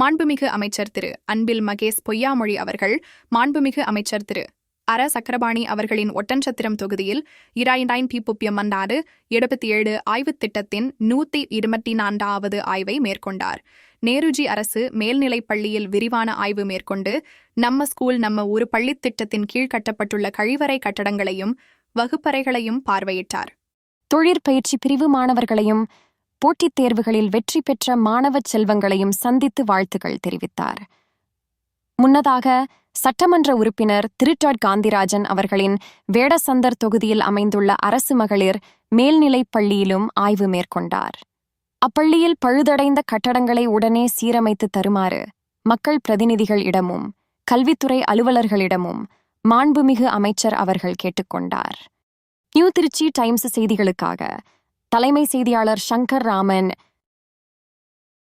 மாண்புமிகு அமைச்சர் திரு. அன்பில் மகேஷ் பொய்யாமொழி அவர்கள் மாண்புமிகு அமைச்சர் திரு. அர. சக்கரபாணி அவர்களின் ஒட்டன்சத்திரம் தொகுதியில் இராயிண்டாயின் பிப்புப்பியம் மன்னாடு எழுபத்தி ஏழு ஆய்வுத் திட்டத்தின் நூத்தி இருபத்தி நான்காவது ஆய்வை மேற்கொண்டார். நேருஜி அரசு மேல்நிலைப் பள்ளியில் விரிவான ஆய்வு மேற்கொண்டு நம்ம ஸ்கூல் நம்ம ஊரு பள்ளித் திட்டத்தின் கீழ் கட்டப்பட்டுள்ள கழிவறை கட்டடங்களையும் வகுப்பறைகளையும் பார்வையிட்டார். தொழிற்பயிற்சி பிரிவு மாணவர்களையும் போட்டித் தேர்வுகளில் வெற்றி பெற்ற மாணவச் செல்வங்களையும் சந்தித்து வாழ்த்துகள் தெரிவித்தார். முன்னதாக சட்டமன்ற உறுப்பினர் திருட்டாட் காந்திராஜன் அவர்களின் வேடசந்தர் தொகுதியில் அமைந்துள்ள அரசு மகளிர் மேல்நிலைப் பள்ளியிலும் ஆய்வு மேற்கொண்டார். அப்பள்ளியில் பழுதடைந்த கட்டடங்களை உடனே சீரமைத்து தருமாறு மக்கள் பிரதிநிதிகள் இடமும் கல்வித்துறை அலுவலர்களிடமும் மாண்புமிகு அமைச்சர் அவர்கள் கேட்டுக்கொண்டார் நியூ திருச்சி டைம்ஸ் செய்திகளுக்காக தலைமை செய்தியாளர் சங்கர் ராமன்